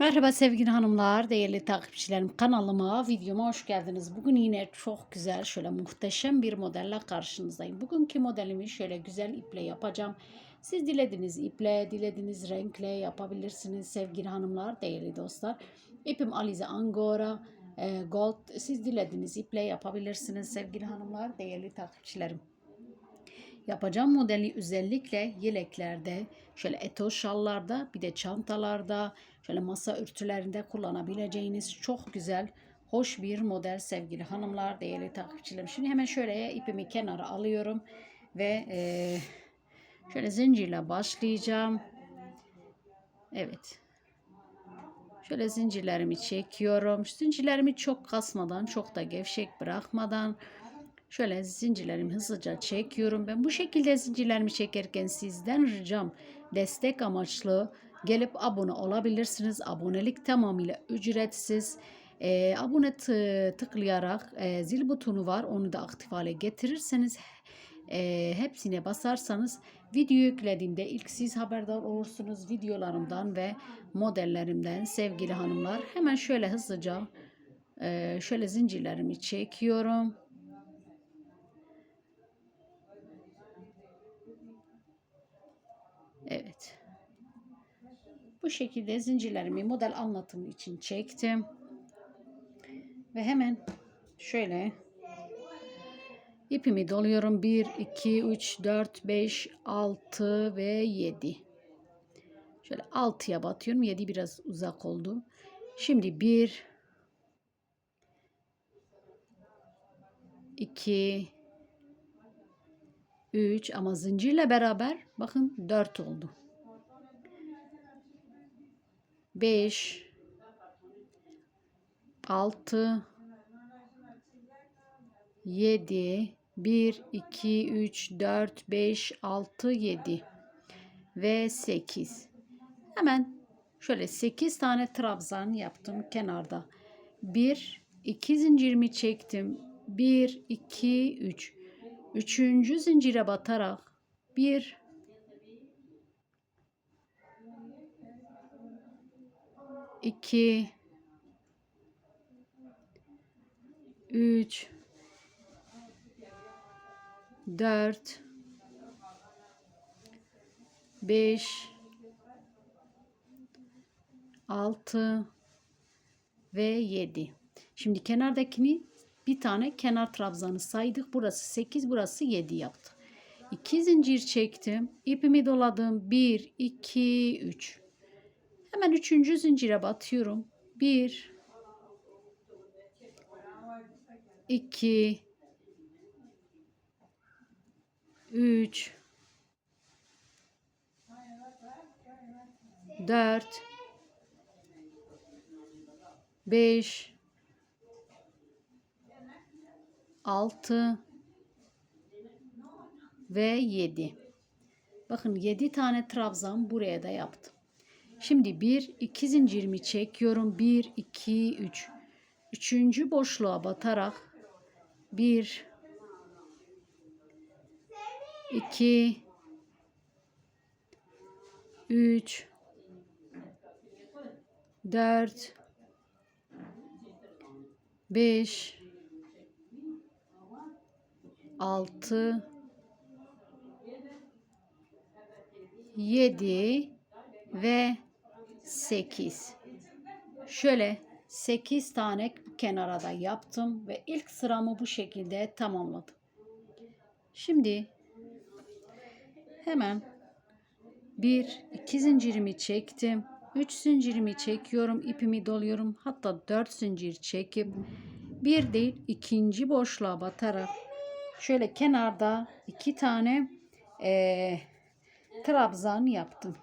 Merhaba sevgili hanımlar, değerli takipçilerim. Kanalıma, videoma hoş geldiniz. Bugün yine çok güzel, şöyle muhteşem bir modelle karşınızdayım. Bugünkü modelimi şöyle güzel iple yapacağım. Siz dilediğiniz iple, dilediğiniz renkle yapabilirsiniz sevgili hanımlar, değerli dostlar. İpim Alize Angora e, Gold. Siz dilediğiniz iple yapabilirsiniz sevgili hanımlar, değerli takipçilerim. Yapacağım modeli özellikle yeleklerde, şöyle eto şallarda, bir de çantalarda, şöyle masa örtülerinde kullanabileceğiniz çok güzel, hoş bir model sevgili hanımlar, değerli takipçilerim. Şimdi hemen şöyle ipimi kenara alıyorum ve e, şöyle zincirle başlayacağım. Evet. Şöyle zincirlerimi çekiyorum. Zincirlerimi çok kasmadan, çok da gevşek bırakmadan Şöyle zincirlerimi hızlıca çekiyorum. Ben bu şekilde zincirlerimi çekerken sizden ricam destek amaçlı gelip abone olabilirsiniz. Abonelik tamamıyla ücretsiz. E, abone tıklayarak e, zil butonu var. Onu da aktif hale getirirseniz e, hepsine basarsanız video yüklediğimde ilk siz haberdar olursunuz videolarımdan ve modellerimden sevgili hanımlar. Hemen şöyle hızlıca e, şöyle zincirlerimi çekiyorum. Evet. Bu şekilde zincirlerimi model anlatımı için çektim. Ve hemen şöyle ipimi doluyorum. 1, 2, 3, 4, 5, 6 ve 7. Şöyle 6'ya batıyorum. 7 biraz uzak oldu. Şimdi 1, 2, 3 ama zincirle beraber bakın 4 oldu. 5 6 7 1 2 3 4 5 6 7 ve 8. Hemen şöyle 8 tane trabzan yaptım kenarda. 1 2 zincirimi çektim. 1 2 3 Üçüncü zincire batarak. Bir. İki. Üç. Dört. Beş. Altı. Ve yedi. Şimdi kenardakini bir tane kenar trabzanı saydık. Burası 8, burası 7 yaptı. 2 zincir çektim. ipimi doladım. 1, 2, 3. Hemen 3. zincire batıyorum. 1 2 3 4 5 6 ve 7. Bakın 7 tane trabzan buraya da yaptım. Şimdi 1 2 zincirimi çekiyorum. 1 2 3. Üçüncü boşluğa batarak 1 2 3 4 5 6 7 ve 8 şöyle 8 tane kenara da yaptım ve ilk sıramı bu şekilde tamamladım. Şimdi hemen bir iki zincirimi çektim. 3 zincirimi çekiyorum ipimi doluyorum. Hatta 4 zincir çekip bir değil ikinci boşluğa batarak şöyle kenarda iki tane e, trabzan yaptım.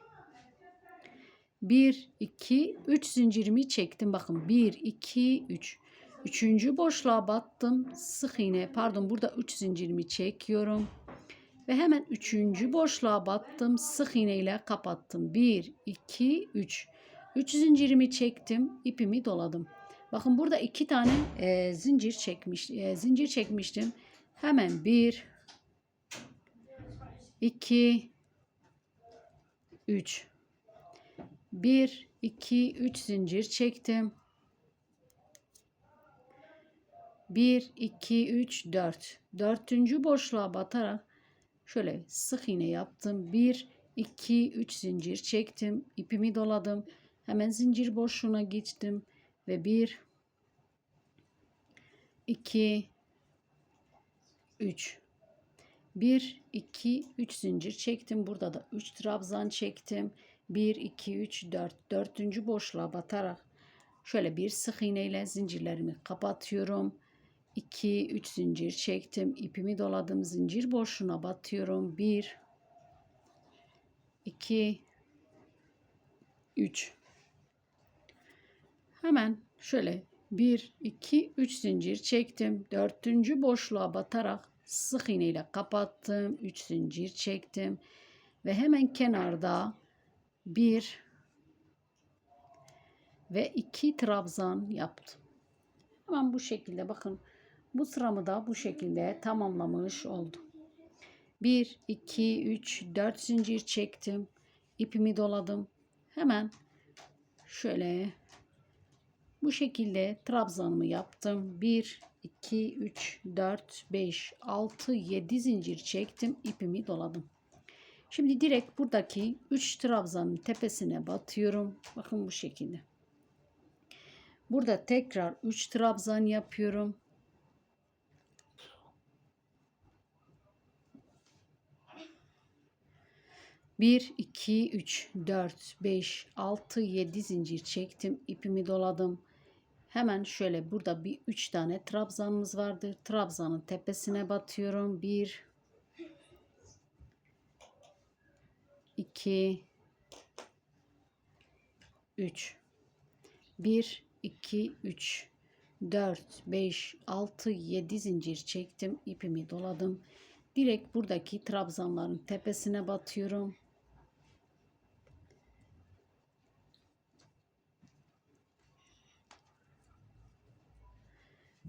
1 2 3 zincirimi çektim. Bakın 1 2 3. Üçüncü boşluğa battım. Sık iğne pardon burada 3 zincirimi çekiyorum. Ve hemen üçüncü boşluğa battım. Sık iğne ile kapattım. 1 2 3. 3 zincirimi çektim. ipimi doladım. Bakın burada iki tane e, zincir çekmiş e, zincir çekmiştim. Hemen bir, iki, üç, bir, 2 3 zincir çektim. 1 2 3 4 dördüncü boşluğa batarak şöyle sık iğne yaptım. 1 2 3 zincir çektim. ipimi doladım. Hemen zincir boşluğuna geçtim ve 1 2 3 1 2 3 zincir çektim. Burada da 3 trabzan çektim. 1 2 3 4 dördüncü boşluğa batarak şöyle bir sık iğne ile zincirlerimi kapatıyorum. 2 3 zincir çektim. ipimi doladım. Zincir boşluğuna batıyorum. 1 2 3 Hemen şöyle 1 2 3 zincir çektim. Dördüncü boşluğa batarak sık iğne ile kapattım. 3 zincir çektim ve hemen kenarda 1 ve 2 trabzan yaptım. Hemen bu şekilde bakın bu sıramı da bu şekilde tamamlamış oldum. 1 2 3 4 zincir çektim. ipimi doladım. Hemen şöyle bu şekilde trabzanımı yaptım. 1 2 3 4 5 6 7 zincir çektim. ipimi doladım. Şimdi direkt buradaki 3 trabzanın tepesine batıyorum. Bakın bu şekilde. Burada tekrar 3 trabzan yapıyorum. Bir, iki, üç, dört, beş, altı, yedi zincir çektim. ipimi doladım. Hemen şöyle burada bir üç tane trabzanımız vardır. Trabzanın tepesine batıyorum. Bir, 2 3 1 2 3 4 5 6 7 zincir çektim ipimi doladım direkt buradaki trabzanların tepesine batıyorum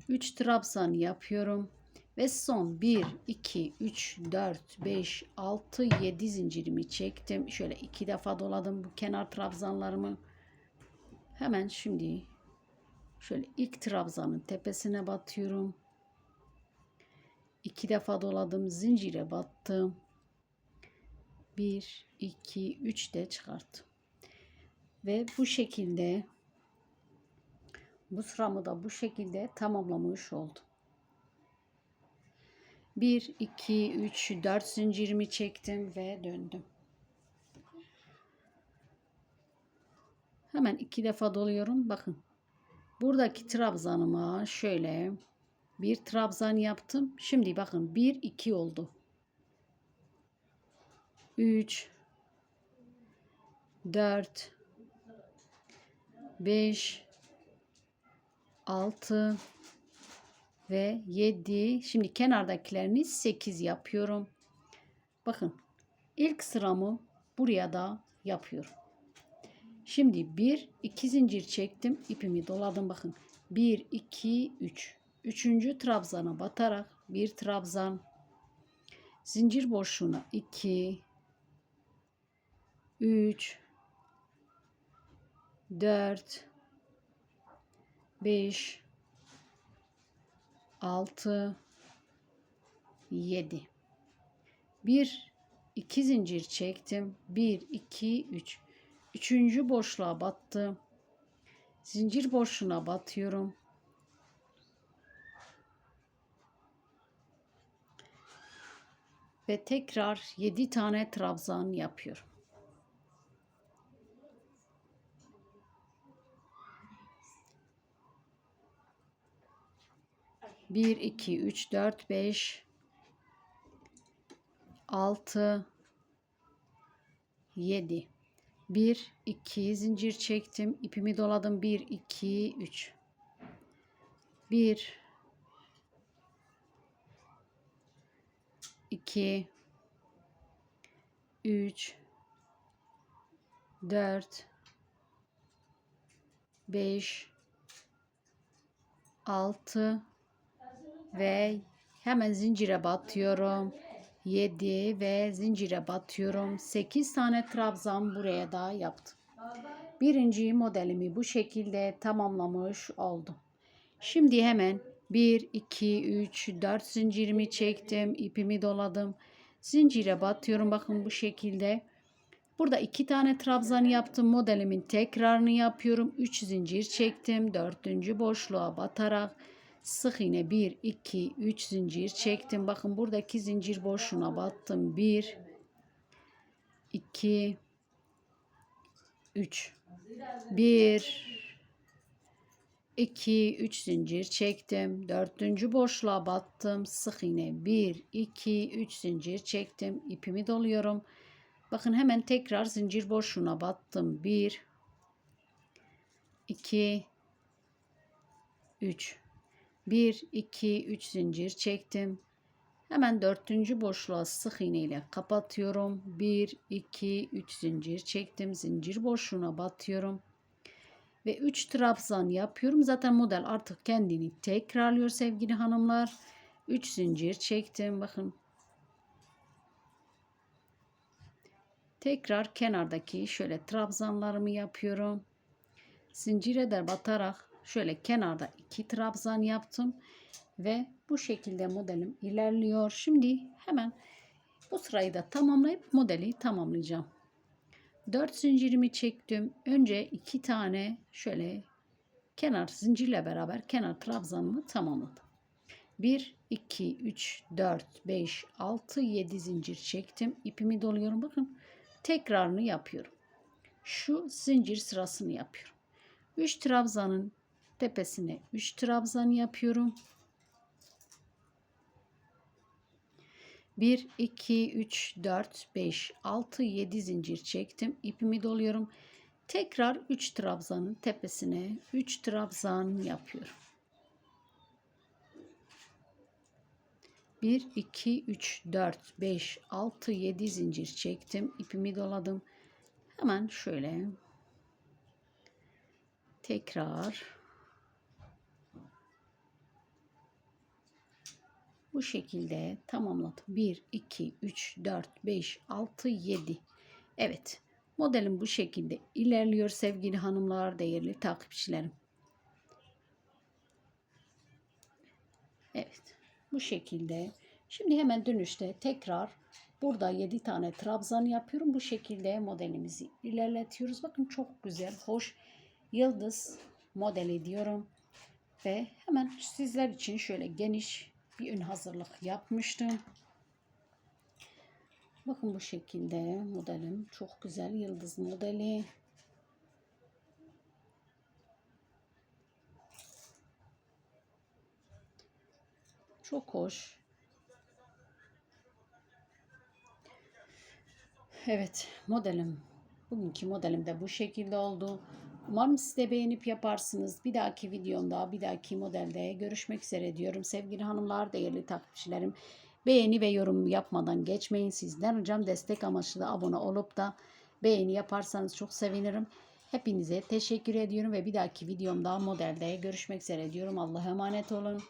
Üç trabzan yapıyorum ve son 1, 2, 3, 4, 5, 6, 7 zincirimi çektim. Şöyle iki defa doladım bu kenar trabzanlarımı. Hemen şimdi şöyle ilk trabzanın tepesine batıyorum. İki defa doladım. Zincire battım. 1, 2, 3 de çıkarttım. Ve bu şekilde bu sıramı da bu şekilde tamamlamış oldum. 1, 2, 3, 4 zincirimi çektim ve döndüm. Hemen iki defa doluyorum. Bakın. Buradaki trabzanıma şöyle bir trabzan yaptım. Şimdi bakın 1, 2 oldu. 3, 4, 5, 6, ve 7. Şimdi kenardakilerini 8 yapıyorum. Bakın ilk sıramı buraya da yapıyorum. Şimdi 1 2 zincir çektim. ipimi doladım bakın. 1 2 3. Üçüncü trabzana batarak bir trabzan zincir boşluğuna 2 3 4 5 6 7 1 2 zincir çektim. 1 2 3 üçüncü boşluğa battım. Zincir boşluğuna batıyorum. Ve tekrar 7 tane trabzan yapıyorum 1, 2, 3, 4, 5, 6, 7. 1, 2 zincir çektim. ipimi doladım. 1, 2, 3. 1, 2, 3, 4, 5, 6, ve hemen zincire batıyorum. 7 ve zincire batıyorum. 8 tane trabzan buraya da yaptım. birinci modelimi bu şekilde tamamlamış oldum. Şimdi hemen 1, 2, 3, 4 zincirimi çektim. ipimi doladım. Zincire batıyorum. Bakın bu şekilde. Burada iki tane trabzan yaptım. Modelimin tekrarını yapıyorum. 3 zincir çektim. Dördüncü boşluğa batarak sık iğne 1, 2, 3 zincir çektim. Bakın buradaki zincir boşluğuna battım. 1, 2, 3. 1, 2, 3 zincir çektim. Dördüncü boşluğa battım. Sık iğne 1, 2, 3 zincir çektim. İpimi doluyorum. Bakın hemen tekrar zincir boşluğuna battım. 1, 2, 3. 1, 2, 3 zincir çektim. Hemen dördüncü boşluğa sık iğne ile kapatıyorum. 1, 2, 3 zincir çektim. Zincir boşluğuna batıyorum. Ve 3 trabzan yapıyorum. Zaten model artık kendini tekrarlıyor sevgili hanımlar. 3 zincir çektim. Bakın. Tekrar kenardaki şöyle trabzanlarımı yapıyorum. Zincire de batarak şöyle kenarda 2 trabzan yaptım. Ve bu şekilde modelim ilerliyor. Şimdi hemen bu sırayı da tamamlayıp modeli tamamlayacağım. 4 zincirimi çektim. Önce 2 tane şöyle kenar zincirle beraber kenar trabzanımı tamamladım. 1, 2, 3, 4, 5, 6, 7 zincir çektim. İpimi doluyorum. Bakın tekrarını yapıyorum. Şu zincir sırasını yapıyorum. 3 trabzanın tepesine 3 trabzan yapıyorum. 1, 2, 3, 4, 5, 6, 7 zincir çektim. İpimi doluyorum. Tekrar 3 trabzanın tepesine 3 trabzan yapıyorum. 1, 2, 3, 4, 5, 6, 7 zincir çektim. İpimi doladım. Hemen şöyle tekrar bu şekilde tamamladım. 1, 2, 3, 4, 5, 6, 7. Evet. Modelim bu şekilde ilerliyor sevgili hanımlar, değerli takipçilerim. Evet. Bu şekilde. Şimdi hemen dönüşte tekrar burada 7 tane trabzan yapıyorum. Bu şekilde modelimizi ilerletiyoruz. Bakın çok güzel, hoş yıldız modeli diyorum. Ve hemen sizler için şöyle geniş bir ön hazırlık yapmıştım. Bakın bu şekilde modelim çok güzel yıldız modeli. Çok hoş. Evet modelim. Bugünkü modelim de bu şekilde oldu. Umarım siz de beğenip yaparsınız. Bir dahaki videomda, bir dahaki modelde görüşmek üzere diyorum. Sevgili hanımlar, değerli takipçilerim. Beğeni ve yorum yapmadan geçmeyin. Sizden hocam destek amaçlı abone olup da beğeni yaparsanız çok sevinirim. Hepinize teşekkür ediyorum ve bir dahaki videomda modelde görüşmek üzere diyorum. Allah'a emanet olun.